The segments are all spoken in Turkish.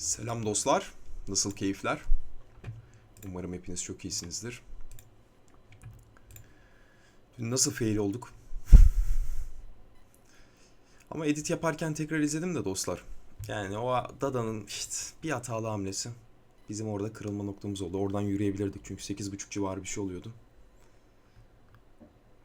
Selam dostlar. Nasıl keyifler? Umarım hepiniz çok iyisinizdir. Dün nasıl fail olduk? Ama edit yaparken tekrar izledim de dostlar. Yani o Dada'nın işte bir hatalı hamlesi bizim orada kırılma noktamız oldu. Oradan yürüyebilirdik çünkü 8.5 civarı bir şey oluyordu.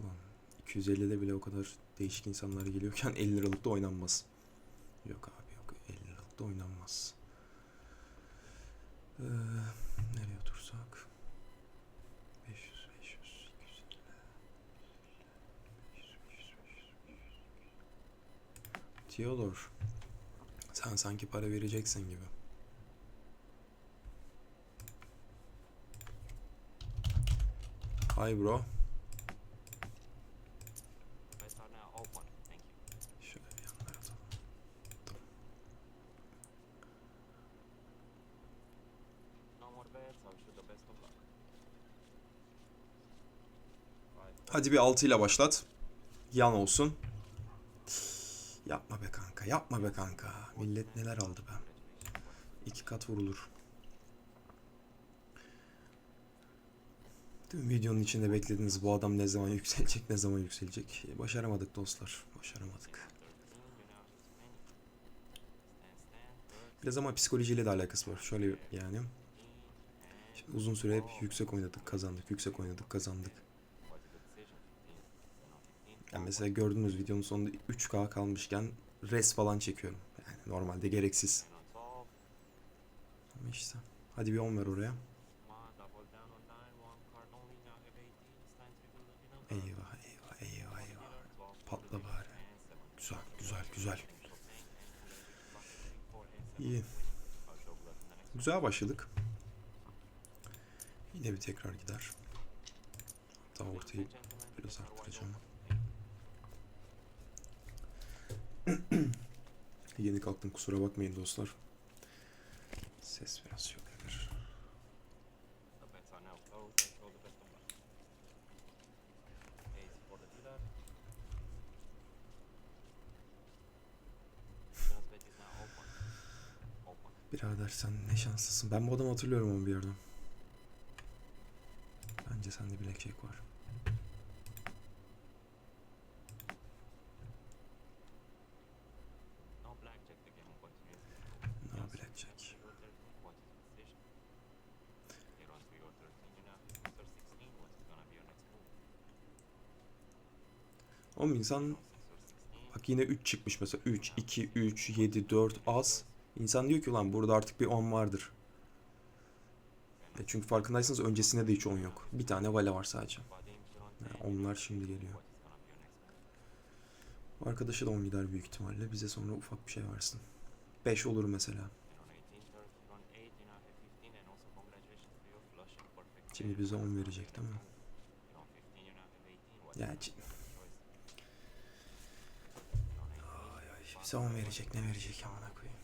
Ulan 250'de bile o kadar değişik insanlar geliyorken 50 liralıkta oynanmaz. Yok abi yok 50 liralıkta oynanmaz. Ee, nereye otursak? 500, 500, 250. 500, 500, 500. Theodor, sen sanki para vereceksin gibi. Hi bro. Hadi bir 6 ile başlat. Yan olsun. Yapma be kanka, yapma be kanka. Millet neler aldı be. İki kat vurulur. Tüm videonun içinde beklediniz bu adam ne zaman yükselecek, ne zaman yükselecek. E, Başaramadık dostlar, başaramadık. Biraz ama psikolojiyle de alakası var. Şöyle yani. Şimdi uzun süre hep yüksek oynadık, kazandık, yüksek oynadık, kazandık. Yani mesela gördüğünüz videonun sonunda 3K kalmışken res falan çekiyorum. Yani normalde gereksiz. Ama işte. Hadi bir 10 ver oraya. Eyvah eyvah eyvah eyvah. Patla bari. Güzel güzel güzel. İyi. Güzel başladık. Yine bir tekrar gider. Hatta ortayı biraz arttıracağım. Yeni kalktım kusura bakmayın dostlar. Ses biraz yok. Open. Birader sen ne şanslısın. Ben bu adamı hatırlıyorum ama bir yerden. Bence sende blackjack var. Oğlum insan Mr. 16. bak yine 3 çıkmış mesela. 3, 2, 3, 7, 4 az. İnsan diyor ki ulan burada artık bir 10 vardır. E çünkü farkındaysanız öncesinde de hiç 10 yok. Bir tane vale var sadece. Yani onlar şimdi geliyor. Bu arkadaşa da 10 gider büyük ihtimalle. Bize sonra ufak bir şey versin. 5 olur mesela. Şimdi bize 10 verecek değil mi? Ya bize 10 verecek ne verecek amına koyayım.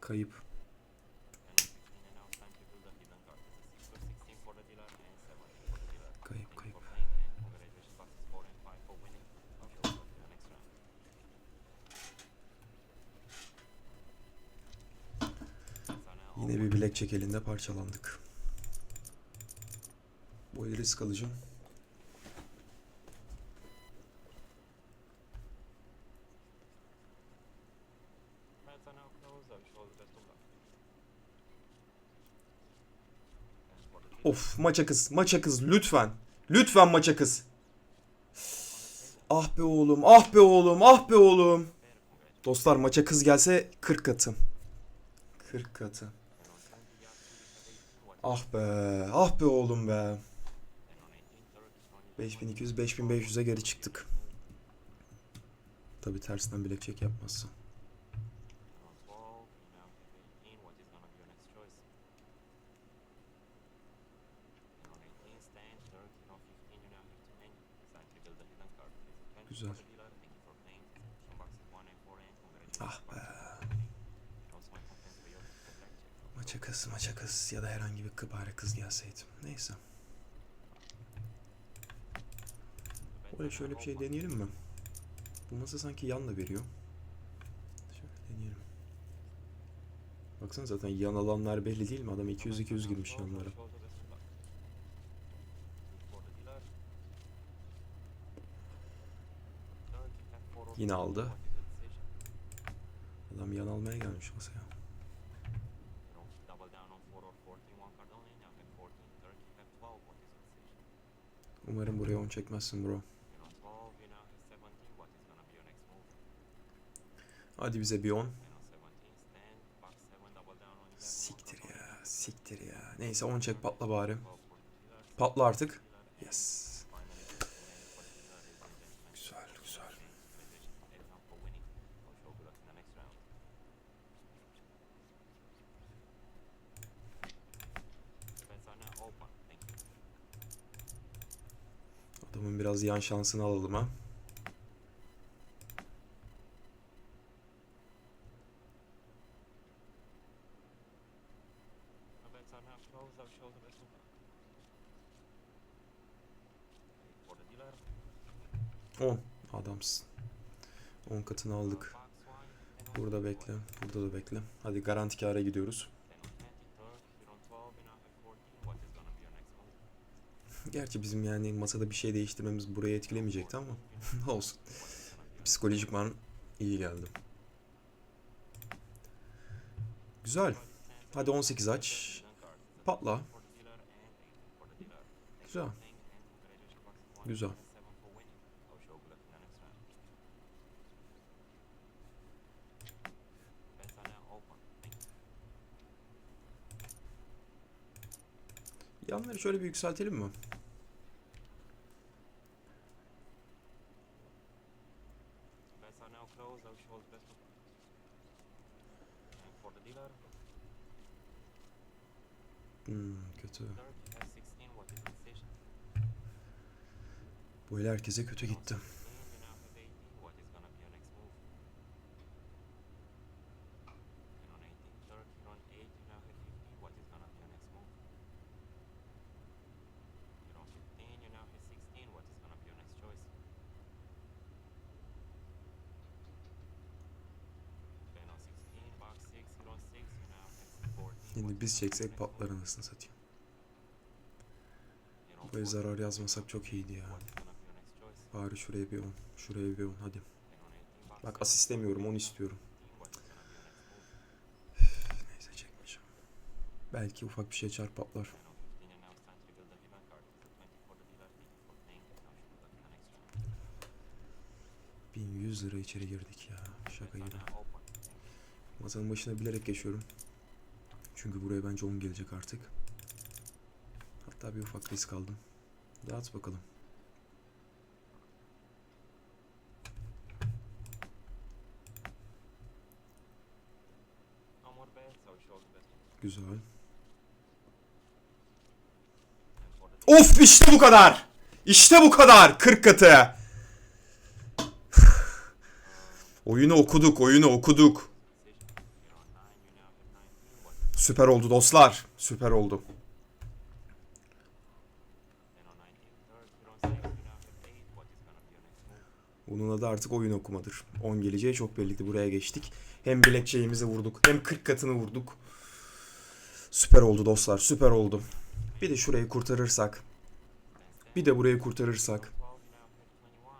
Kayıp. Kayıp kayıp. Yine bir blackjack elinde parçalandık. Bu risk alacağım. Of maça kız, maça kız lütfen. Lütfen maça kız. Ah be oğlum, ah be oğlum, ah be oğlum. Dostlar maça kız gelse 40 katı. 40 katı. Ah be, ah be oğlum be. 5200, 5500'e geri çıktık. Tabi tersinden blackjack yapmazsa. Güzel. Ah be. Maça kız, maça kız ya da herhangi bir kıbare kız gelseydim. Neyse. Böyle şöyle bir şey deneyelim mi? Bu masa sanki yan da veriyor. Şöyle deneyelim. Baksana zaten yan alanlar belli değil mi? Adam 200-200 girmiş yanlara. Yine aldı. Adam yan almaya gelmiş masaya. Double down on 4 or 14 one card only. Now have 14, 30, have 12. What is the decision? Umarım buraya 10 çekmezsin bro. You know 12, you now have 17. What is gonna be your next move? Hadi bize bir 10. You know 17, stand, box 7, double down on 11. Siktir ya, siktir ya. Neyse 10 çek patla bari. 12 for the dealer. Patla artık. Yes. Biraz yan şansını alalım ha. 10. Adamsın. 10 katını aldık. on Burada bekle. Burada da bekle. Hadi garanti kâra gidiyoruz. Gerçi bizim yani masada bir şey değiştirmemiz burayı etkilemeyecekti ama olsun. Psikolojikman iyi geldi. Güzel. Hadi 18 aç. Patla. Güzel. Güzel. Yanları şöyle bir yükseltelim mi? Now have 14. Şimdi biz çeksek patlar anasını satayım. You're on Bu el 14. zarar yazmasak çok iyiydi ya. Bari şuraya bir 10. Şuraya bir 10 hadi. Then on 18, box Bak 7, asist demiyorum 10 istiyorum. 15. What is gonna be your next move? Neyse çekmeyeceğim. Belki ufak bir şey çar patlar. And on 15, and now it's time to reveal the event card. It's a 20 for the dealer, 80 for playing. Now should we look in the next round? 1100 lira içeri girdik ya. Şaka gibi. Masanın başına bilerek geçiyorum. Çünkü buraya bence 10 gelecek artık. Hatta bir ufak risk aldım. Dağıt bakalım. Güzel. Of işte bu kadar. İşte bu kadar. 40 katı. oyunu okuduk, oyunu okuduk. decision, you're on 9. You now have 19. What is Süper oldu dostlar. Süper oldu. then on 19, third, you're on 6. You now have 8. What is gonna be your next move? Bunun adı artık oyun okumadır. 10 geleceği çok belliydi. Buraya geçtik. Hem bilekçeğimizi vurduk hem 40 katını vurduk. Süper oldu dostlar. Süper oldu. Bir de şurayı kurtarırsak. Bir de burayı kurtarırsak. 12. You now have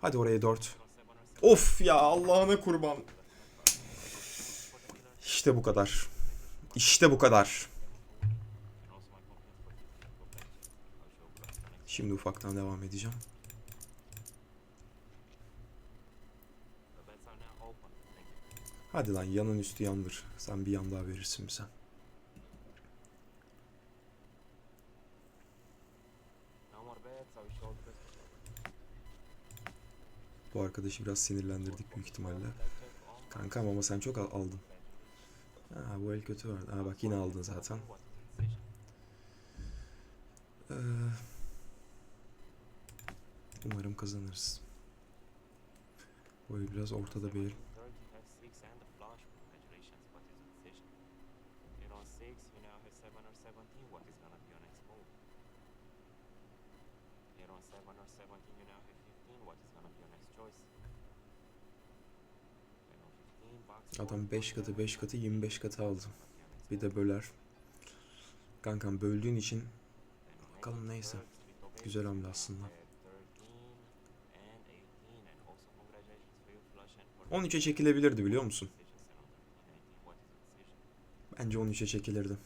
21. Hadi oraya 4. You're on 7 or 7. Of ya Allah'ına kurban. İşte bu kadar. İşte bu kadar. Şimdi ufaktan devam edeceğim. Hadi lan yanın üstü yandır. Sen bir yan daha verirsin bize. Bu arkadaşı biraz sinirlendirdik büyük ihtimalle. Kankam ama sen çok al- aldın. Ha, bu el kötü vardı. Ha bak yine aldın zaten. Ee, umarım kazanırız. Bu biraz ortada bir el. Seven or seventeen. You now Adam 5 katı 5 katı 25 katı aldı. Bir de böler. Kankam böldüğün için bakalım neyse. Güzel hamle aslında. 13'e çekilebilirdi biliyor musun? Bence 13'e çekilirdi.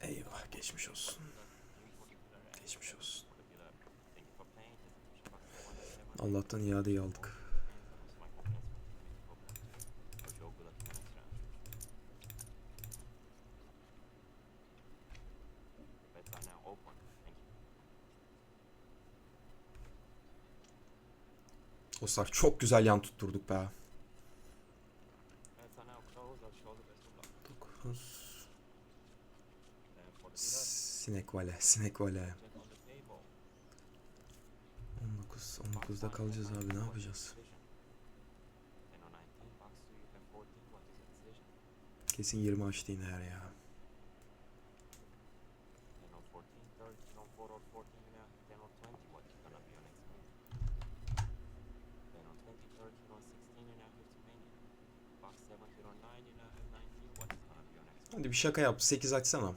Eyvah geçmiş olsun. Geçmiş olsun. Allah'tan iadeyi aldık. Dostlar çok güzel yan tutturduk be. Bets are now closed. I'll show the best of luck. 9 Then for the dealer, Sinek vale, sinek vale. 19, 19'da kalacağız abi ne yapacağız? Then on 19 box 2 you have 14. What is the decision? Kesin 20 açtı yine her ya. Then on 14, 13 on 4 or 14 you now have 10 or 20. What is gonna be your next move? Then on 20, 13 on 16 you now have too many. Box 17 on 9 you now have 19. What is gonna be your next move? Hadi bir şaka yap 8 açsana.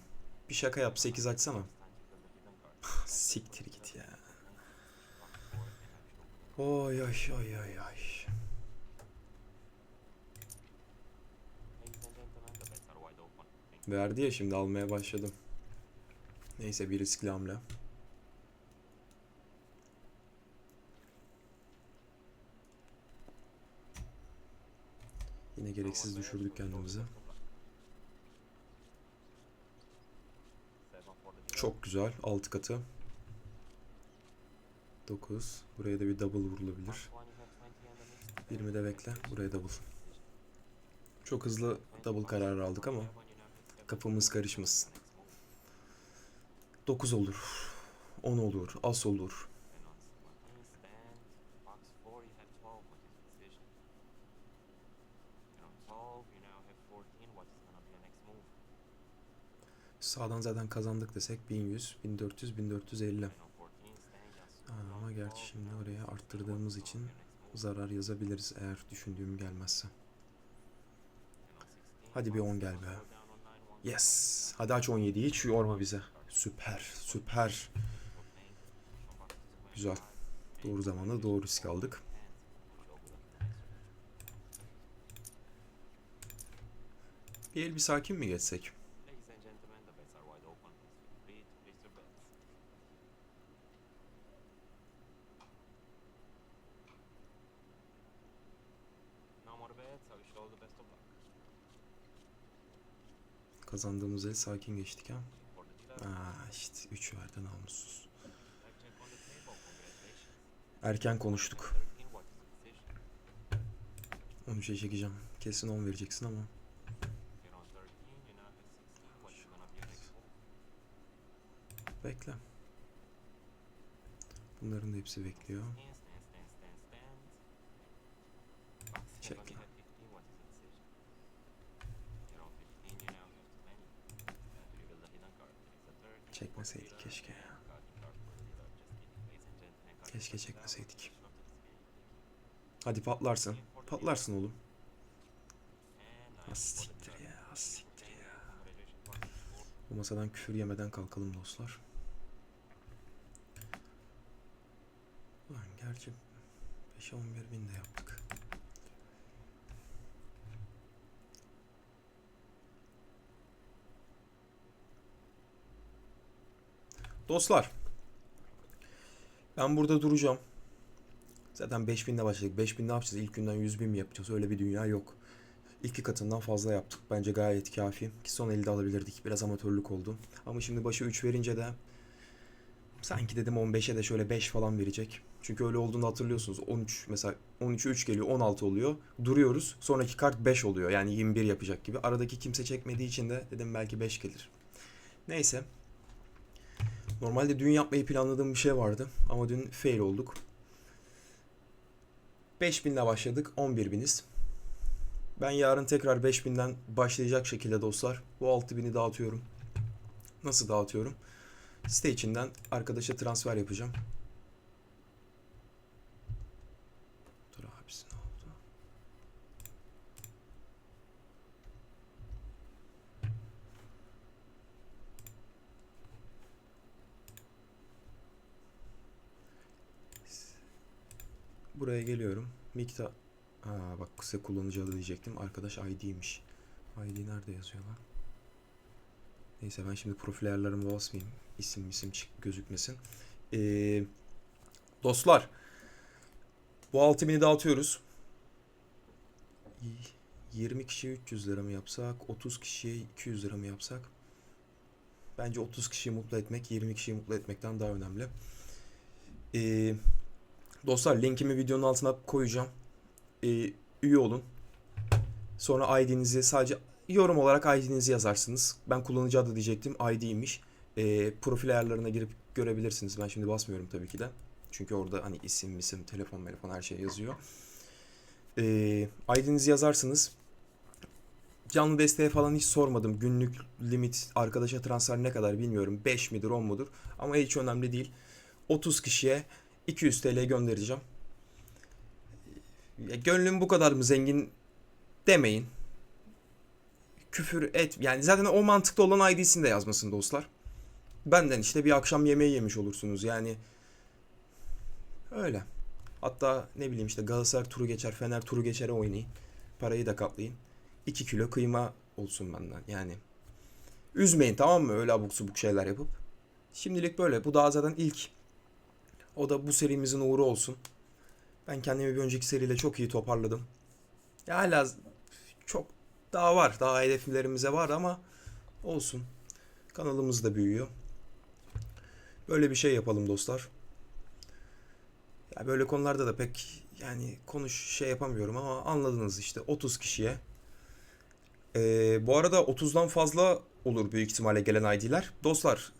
Bir şaka yap 8 açsana. Siktir git Oy oy oy oy oy. Verdi ya şimdi almaya başladım. Neyse bir riskli hamle. Yine gereksiz düşürdük kendimizi. Çok güzel. 6 katı. 9. Buraya da bir double vurulabilir. 20 de bekle. Buraya double. Çok hızlı double kararı aldık ama kafamız karışmasın. 9 olur. 10 olur. As olur. Sağdan zaten kazandık desek 1100, 1400, 1450. Ama gerçi şimdi oraya arttırdığımız için zarar yazabiliriz eğer düşündüğüm gelmezse. Hadi bir 10 gel be. Yes. Hadi aç 17'yi hiç yorma bize. Süper, süper. Güzel. Doğru zamanda doğru risk aldık. Bir el bir sakin mi geçsek? Kazandığımız el sakin geçtik ha. Aa işte 3 verdin namussuz. Erken konuştuk. 13, what is the decision? 13'e çekeceğim. Kesin 10 vereceksin ama. You're on 13, you now have 16. What is gonna be your next move? Bekle. Bunların da hepsi bekliyor. Stand, Çekmeseydik keşke ya. Keşke çekmeseydik. Hadi patlarsın. Patlarsın oğlum. Az siktir ya, az siktir ya. Bu masadan küfür yemeden kalkalım dostlar. Ulan gerçi 5'e 11 bin de yaptık. Dostlar. Ben burada duracağım. Zaten 5000'de başladık. 5000 ne yapacağız? İlk günden 100 bin mi yapacağız? Öyle bir dünya yok. İki katından fazla yaptık. Bence gayet kafi. Ki son elde alabilirdik. Biraz amatörlük oldu. Ama şimdi başa 3 verince de sanki dedim 15'e de şöyle 5 falan verecek. Çünkü öyle olduğunu hatırlıyorsunuz. 13 mesela 13'e 3 geliyor 16 oluyor. Duruyoruz. Sonraki kart 5 oluyor. Yani 21 yapacak gibi. Aradaki kimse çekmediği için de dedim belki 5 gelir. Neyse. Normalde dün yapmayı planladığım bir şey vardı. Ama dün fail olduk. 5000 ile başladık. 11 biniz. Ben yarın tekrar 5000'den başlayacak şekilde dostlar bu 6000'i dağıtıyorum. Nasıl dağıtıyorum? Site içinden arkadaşa transfer yapacağım. Dur abisi ne oldu? Buraya geliyorum. Miktar... Aa bak size kullanıcı adı diyecektim. Arkadaş ID'ymiş. ID nerede yazıyor lan? Neyse ben şimdi profil ayarlarıma basmayayım. İsim isim çık gözükmesin. Ee, dostlar. Bu 6000'i dağıtıyoruz. Y- 20 kişiye 300 lira mı yapsak? 30 kişiye 200 lira mı yapsak? Bence 30 kişiyi mutlu etmek 20 kişiyi mutlu etmekten daha önemli. Ee, dostlar linkimi videonun altına koyacağım. Ee, üye olun. Sonra ID'nizi sadece yorum olarak ID'nizi yazarsınız. Ben kullanıcı adı diyecektim. ID'ymiş. Ee, profil ayarlarına girip görebilirsiniz. Ben şimdi basmıyorum tabii ki de. Çünkü orada hani isim, isim, telefon, telefon her şey yazıyor. Ee, ID'nizi yazarsınız. Canlı desteğe falan hiç sormadım. Günlük limit arkadaşa transfer ne kadar bilmiyorum. 5 midir 10 mudur? Ama hiç önemli değil. 30 kişiye 200 TL göndereceğim. Ya, gönlüm bu kadar mı zengin demeyin. Küfür et. Yani zaten o mantıkta olan ID'sini de yazmasın dostlar. Benden işte bir akşam yemeği yemiş olursunuz. Yani öyle. Hatta ne bileyim işte Galatasaray turu geçer, Fener turu geçer oynayın. Parayı da katlayın. 2 kilo kıyma olsun benden. Yani üzmeyin tamam mı öyle abuk subuk şeyler yapıp. Şimdilik böyle. Bu daha zaten ilk. O da bu serimizin uğru olsun. Ben kendimi bir önceki seriyle çok iyi toparladım. Ya hala çok daha var. Daha hedeflerimize var ama olsun. Kanalımız da büyüyor. Böyle bir şey yapalım dostlar. Ya böyle konularda da pek yani konuş şey yapamıyorum ama anladınız işte 30 kişiye. Ee, bu arada 30'dan fazla olur büyük ihtimalle gelen ID'ler. Dostlar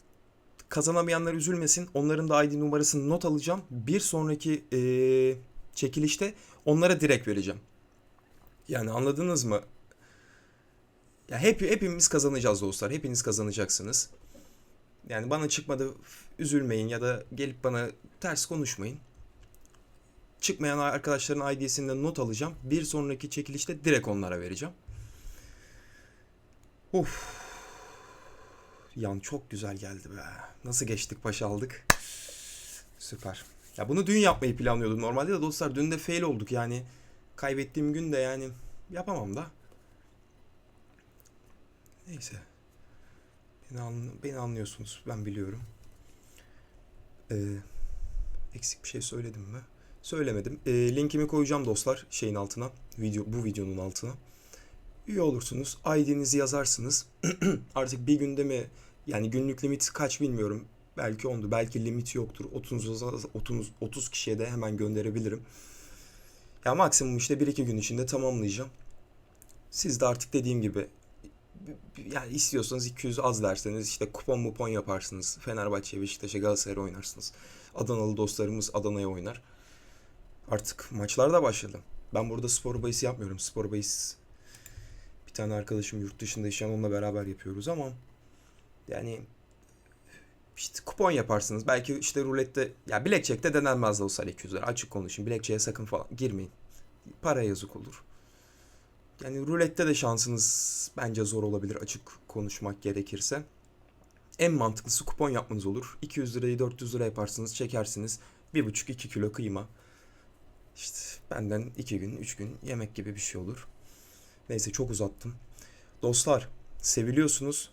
kazanamayanlar üzülmesin. Onların da ID numarasını not alacağım. Bir sonraki ee, çekilişte onlara direkt vereceğim. Yani anladınız mı? Ya hep hepimiz kazanacağız dostlar. Hepiniz kazanacaksınız. Yani bana çıkmadı üzülmeyin ya da gelip bana ters konuşmayın. Çıkmayan arkadaşların ID'sinden not alacağım. Bir sonraki çekilişte direkt onlara vereceğim. Uf. Yan çok güzel geldi be. Nasıl geçtik paşa aldık. Süper. Ya bunu dün yapmayı planlıyordum normalde de dostlar dün de fail olduk yani. Kaybettiğim gün de yani yapamam da. Neyse. Beni, anl- beni anlıyorsunuz. Ben biliyorum. Ee, eksik bir şey söyledim mi? Söylemedim. Ee, linkimi koyacağım dostlar şeyin altına. Video, bu videonun altına. Üye olursunuz. ID'nizi yazarsınız. Artık bir günde mi yani günlük limit kaç bilmiyorum. Belki ondu. Belki limit yoktur. 30, 30, 30 kişiye de hemen gönderebilirim. Ya maksimum işte 1-2 gün içinde tamamlayacağım. Siz de artık dediğim gibi yani istiyorsanız 200 az derseniz işte kupon mupon yaparsınız. Fenerbahçe, Beşiktaş'a, Galatasaray'a oynarsınız. Adanalı dostlarımız Adana'ya oynar. Artık maçlar da başladı. Ben burada spor bahisi yapmıyorum. Spor bahis tane arkadaşım yurt dışında yaşayan onunla beraber yapıyoruz ama yani işte kupon yaparsınız. Belki işte rulette ya blackjack'te denenmez de olsa 200 lira. Açık konuşayım. Blackjack'e sakın falan girmeyin. Para yazık olur. Yani rulette de şansınız bence zor olabilir açık konuşmak gerekirse. En mantıklısı kupon yapmanız olur. 200 lirayı 400 lira yaparsınız, çekersiniz. 1,5-2 kilo kıyma. İşte benden 2 gün, 3 gün yemek gibi bir şey olur. Neyse çok uzattım. Dostlar seviliyorsunuz.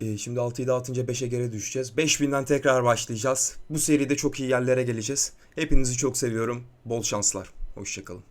Ee, şimdi 6'yı dağıtınca 5'e geri düşeceğiz. 5000'den tekrar başlayacağız. Bu seride çok iyi yerlere geleceğiz. Hepinizi çok seviyorum. Bol şanslar. Hoşçakalın.